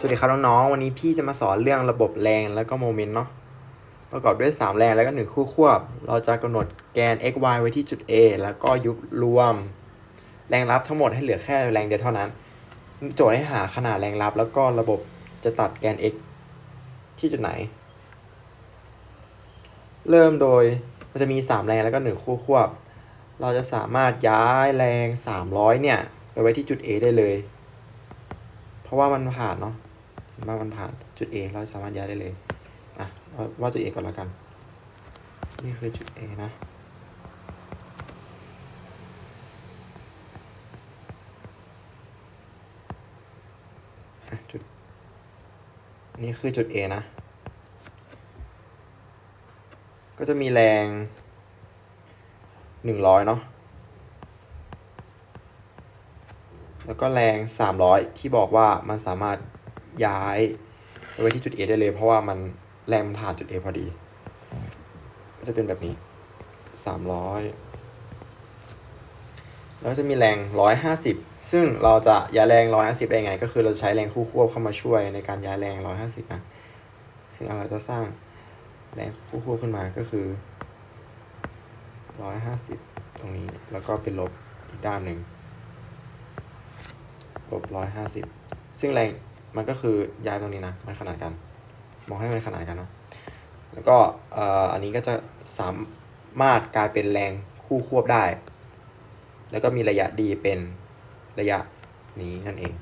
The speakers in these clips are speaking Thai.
สวัสดีครับน้องๆ วันนี้พี่จะมาสอนเรื่องระบบแรงแล้วก็โมเมนต์เนาะ ประกอบด้วย 3 แรงแล้วก็ 1 คู่ควบ เราจะกำหนดแกน x y ไว้ที่จุด A แล้วก็ยุบรวม แรงรับทั้งหมดให้เหลือแค่แรงเดียวเท่านั้น โจทย์ให้หาขนาดแรงรับ แล้วก็ระบบจะตัดแกน x ที่จุดไหน เริ่มโดยมันจะมี 3 แรงแล้วก็ 1 คู่ควบ เราจะสามารถย้ายแรง 300 เนี่ย ไปไว้ที่จุด A ได้เลย เพราะว่ามันผ่านเนาะ เห็นว่ามันผ่านจุด A เราสามารถย้ายได้เลยอะเอาว่าจุด A ก่อนล้วกัน นี่คือจุด A นะอะจุด นี่คือจุด A นะ ก็จะมีแรงหนึ่งร้อยเนาะแล้วก็แรงสามร้อยที่บอกว่ามันสามารถ ย้ายไปไว้ที่จุด A ได้เลย เพราะว่ามันแรงมันผ่านจุด A พอดี ก็จะเป็นแบบนี้สามร้อยแล้วจะมีแรงร้อยห้าสิบซึ่งเราจะย้ายแรงร้อยห้าสิบได้ไง ก็คือเราใช้แรงคู่ควบเข้ามาช่วยในการย้ายแรงร้อยห้าสิบนะซึ่งเราจะสร้างแรงคู่ควบขึ้นมาก็คือร้อยห้าสิบตรงนี้ แล้วก็เป็นลบอีกด้านหนึ่งลบร้อยห้าสิบซึ่งแรง มันก็คือย้ายตรงนี้นะ มันขนาดกัน มองให้มันขนาดกันเนาะ แล้วก็เอ่ออันนี้ก็จะสามารถกลายเป็นแรงคู่ควบได้ แล้วก็มีระยะดีเป็นระยะนี้นั่นเอง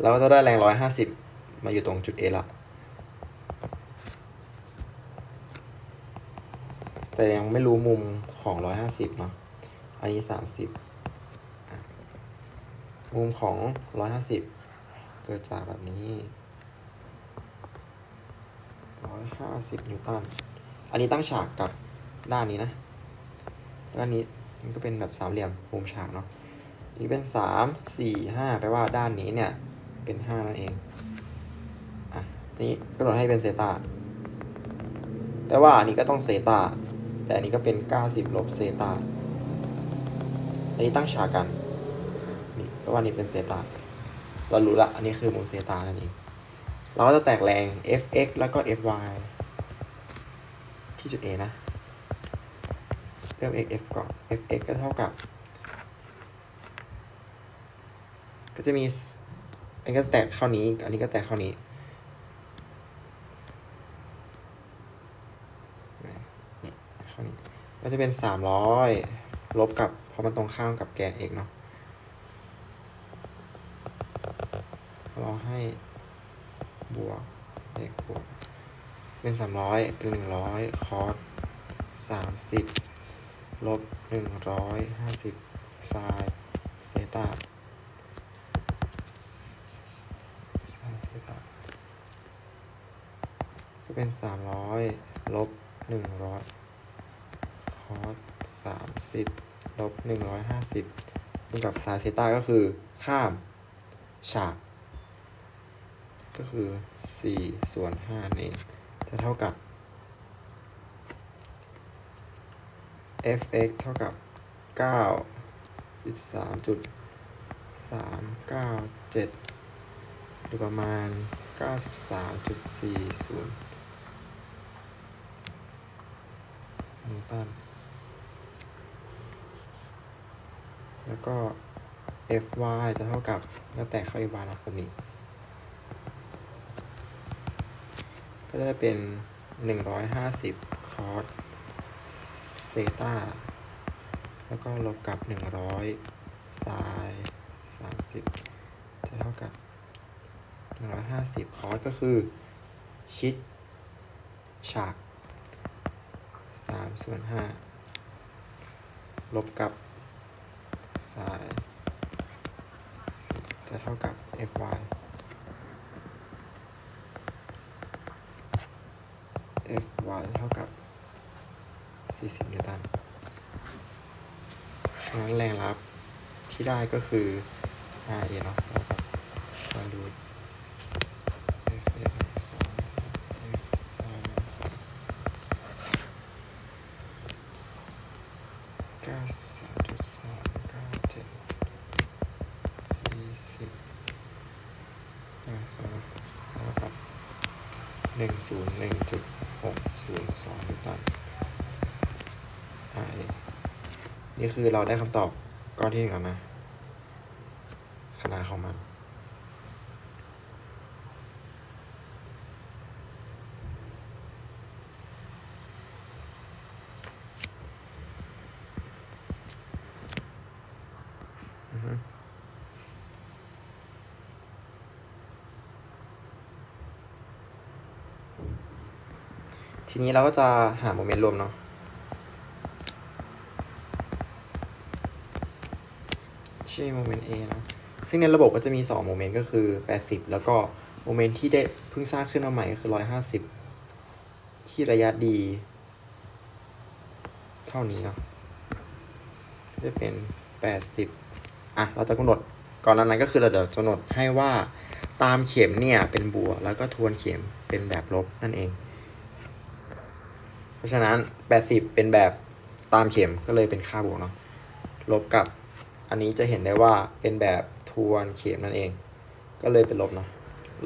เราก็จะได้แรงร้อยห้าสิบมาอยู่ตรงจุด A ละ แต่ยังไม่รู้มุมของร้อยห้าสิบเนาะ อันนี้สามสิบมุมของ 150 เกิดจากแบบนี้150นิวตัน อันนี้ตั้งฉากกับด้านนี้นะ ด้านนี้มันก็เป็นแบบสามเหลี่ยมมุมฉากเนาะ นี่เป็น3 4 5แปลว่าด้านนี้เนี่ยเป็น5นั่นเอง อะ นี้กำหนดให้เป็นเซตาแปลว่าอันนี้ก็ต้องเซตาแต่อันนี้ก็เป็น90ลบเซตาอันนี้ตั้งฉากกัน นี่เพราะว่านี่เป็นเซตา เรารู้ละ อันนี้คือมุมเซตานั่นเอง เราก็จะแตกแรง fx แล้วก็ fy ที่จุด A นะ เริ่ม x f ก่อน fx ก็เท่ากับ ก็จะมี อันนี้ก็แตกเข้านี้ อันนี้ก็แตกเข้านี้นี่านี้ก็จะเป็นสามร้อยลบกับ เพราะมันตรงข้ามกับแกน x เนาะ เราให้ บวกเลขบวก เป็นสามร้อยเป็นหนึ่งร้อยคอสสามสิบลบหนึ่งร้อยห้าสิบไซน์เซตาเซตาก็เป็นสามร้อยลบหนึ่งร้อยคอสสามสิบลบหนึ่งร้อยห้าสิบคูณกับไซน์เซตาก็คือข้ามฉาก ก็คือ 4 ส่วน 5 นี่จะเท่ากับ fx เท่ากับ 9 13จุด3 9 7 หรือประมาณ 93.40 นิวตัน แล้วก็ fy จะเท่ากับ แล้วแต่เข้าอีกบานะแบบนี้ ก็จะเป็นหนึ่งร้อยห้าสิบคอสเซตาแล้วก็ลบกับหนึ่งร้อยไซสามสิบจะเท่ากับหนึ่งร้อยห้าสิบคอสก็คือ ชิด ฉากสามส่วนห้าลบกับไซจะเท่ากับ fy Fy เท่ากับ 40 นิวตันฉะนั้นแรงรับที่ได้ก็คือ RA เนาะแล้วก็มาดู Fx สอง Fy สองเก้าสิบสามจุดสามเก้าเจ็ดสี่สิบ หนึ่งศูนย์หนึ่งจุดหก ศูนย์สองนิวตัน RA นี่คือเราได้คำตอบก้อนที่หนึ่งแล้วนะขนาดของมันอือ ทีนี้เราก็จะหาโมเมนต์รวมเนาะชื่อโมเมนต์ A นะ ซึ่งในระบบก็จะมี 2 โมเมนต์ก็คือ 80 แล้วก็โมเมนต์ที่ได้เพิ่งสร้างขึ้นมาใหม่ก็คือ 150 ที่ระยะดี เท่านี้เนาะจะเป็น 80 อะ เราจะกำหนดก่อนหนานั้นก็คือเราเดี๋ยวกำหนดให้ว่าตามเข็มเนี่ยเป็นบวกแล้วก็ทวนเข็มเป็นแบบลบนั่นเอง เพราะฉะนั้น 80 เป็นแบบตามเข็มก็เลยเป็นค่าบวกเนาะลบกับอันนี้จะเห็นได้ว่าเป็นแบบทวนเข็มนั่นเอง ก็เลยเป็นลบเนาะ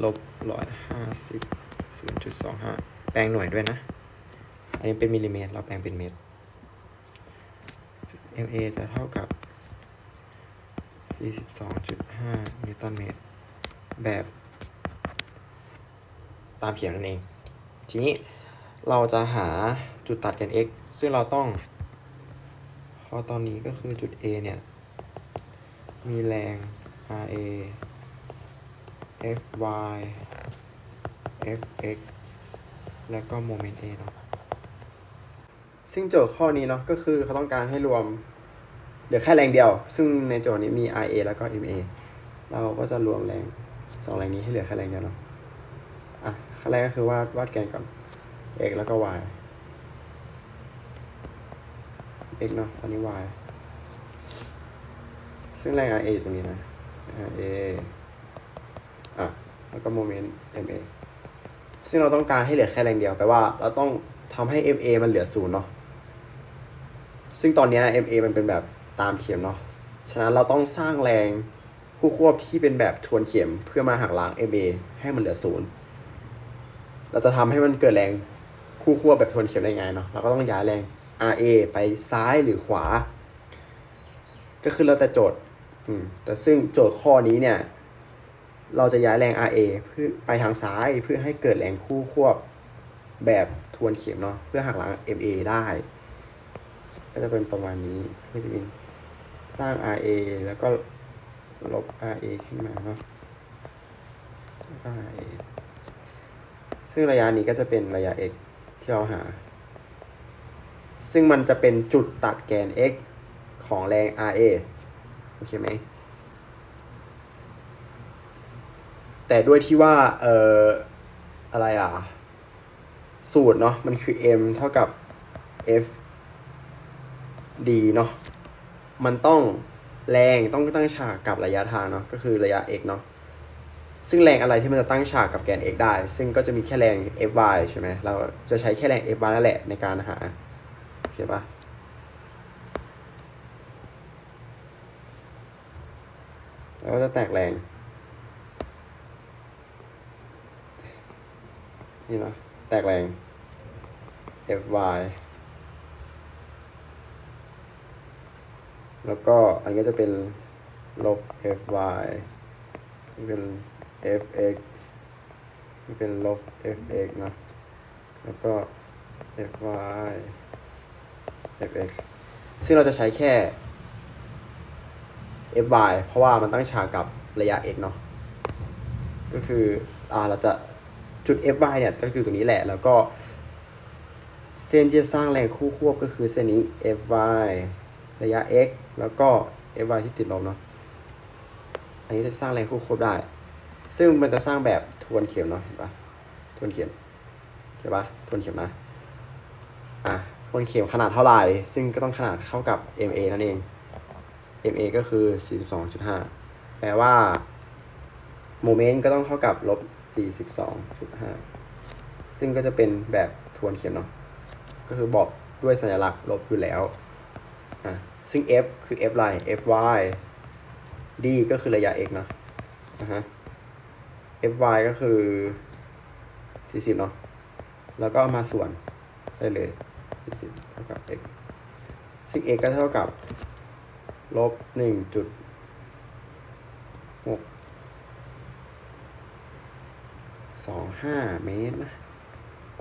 ลบร้อยห้าสิบศูนย์จุดสองห้าแปลงหน่วยด้วยนะ อันนี้เป็นมิลลิเมตร เราแปลงเป็นเมตร MA จะเท่ากับ42.5นิวตันเมตร แบบ ตามเขียนนั่นเอง ทีนี้ เราจะหาจุดตัดกัน x ซึ่งเราต้อง พอตอนนี้ก็คือจุด A เนี่ย มีแรง RA Fy Fx แล้วก็โมเมนต์ A เนาะ ซึ่งโจทย์ข้อนี้เนาะก็คือเขาต้องการให้รวมเหลือแค่แรงเดียว ซึ่งในโจทย์นี้มี RA แล้วก็ MA เราก็จะรวมแรงสองแรงนี้ให้เหลือแค่แรงเดียวเนาะ อะขั้นแรกก็คือวาดวาดแกนก่อน x แล้วก็ y x เนาะอันนี้ y ซึ่งแรง RA อยู่ตรงนี้นะ RA อะ แล้วก็โมเมนต์ MA ซึ่งเราต้องการให้เหลือแค่แรงเดียวแปลว่า เราต้องทำให้ MA มันเหลือศูนย์เนาะ ซึ่งตอนเนี้ย MA มันเป็นแบบตามเข็มเนาะ ฉะนั้นเราต้องสร้างแรงคู่ควบที่เป็นแบบทวนเข็มเพื่อมาหักล้าง MA ให้มันเหลือศูนย์เราจะทำให้มันเกิดแรง คู่ควบแบบทวนเข็มได้ไงเนาะเราก็ต้องย้ายแรง RA ไปซ้ายหรือขวา ก็คือเราแต่โจทย์อืมแต่ซึ่งโจทย์ข้อนี้เนี่ย เราจะย้ายแรง RA เพื่อไปทางซ้ายเพื่อให้เกิดแรงคู่ควบแบบทวนเข็มเนาะเพื่อหักล้าง MA ได้ ก็จะเป็นประมาณนี้ก็จะมีสร้าง RA แล้วก็ลบ RA ขึ้นมาเนาะ RA ซึ่งระยะนี้ก็จะเป็นระยะ x ที่เราหา ซึ่งมันจะเป็นจุดตัดแกน x ของแรง RA โอเคไหม แต่ด้วยที่ว่า เอ่อ อะไรอะ สูตรเนาะ มันคือ m เท่ากับ f d เนาะ มันต้องแรงต้องตั้งฉากกับระยะทางเนาะ ก็คือระยะ x เนาะ ซึ่งแรงอะไรที่มันจะตั้งฉากกับแกน x ได้ ซึ่งก็จะมีแค่แรง fy ใช่ไหมเราจะใช้แค่แรง fy นั่นแหละในการหาโอเคปะแล้วก็จะแตกแรง นี่นะแตกแรง fy แล้วก็อันนี้จะเป็นลบ fy นี่เป็น fx นี่เป็นลบ fx นะ แล้วก็ fy fx ซึ่งเราจะใช้แค่ fy เพราะว่ามันตั้งฉากกับระยะ x เนาะ ก็คือ อ่า เราจะจุด fy เนี่ยจะอยู่ตรงนี้แหละ แล้วก็ เส้นที่จะสร้างแรงคู่ควบก็คือเส้นนี้ fy ระยะ x แล้วก็ fy ที่ติดลบเนาะ อันนี้จะสร้างแรงคู่ควบได้ ซึ่งมันจะสร้างแบบทวนเข็มเนาะเห็นปะทวนเข็มเห็นปะทวนเข็มนะอะทวนเข็มขนาดเท่าไหร่ ซึ่งก็ต้องขนาดเข้ากับ ma นั่นเอง ma ก็คือ 42.5 แปลว่าโมเมนต์ก็ต้องเท่ากับลบ 42.5 ซึ่งก็จะเป็นแบบทวนเข็มเนาะก็คือบอกด้วยสัญลักษณ์ลบอยู่แล้วอะซึ่ง f คือ f ไลน์ fy d ก็คือระยะ x เนาะอะฮะ fy ก็คือ 40 เนาะ แล้วก็มาส่วนได้เลย 40 เท่ากับ x ซึ่ง x ก็เท่ากับลบ1จุดหกสองห้าเมตรนะ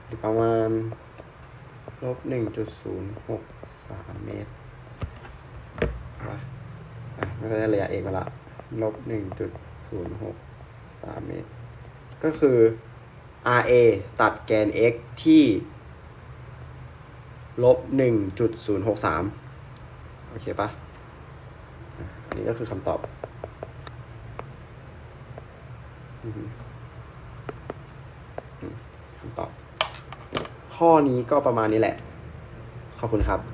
หรือประมาณลบหนึ่งจุดศูนย์หกสามเมตรวะมันก็ได้ระยะกมาละลบหนึ่งจุดศูนย์หก สามเมตร ก็คือ RA ตัดแกน x ที่ลบหนึ่งจุดศูนย์หกสามโอเคปะอะอันนี้ก็คือคำตอบ คำตอบ ข้อนี้ก็ประมาณนี้แหละ ขอบคุณครับ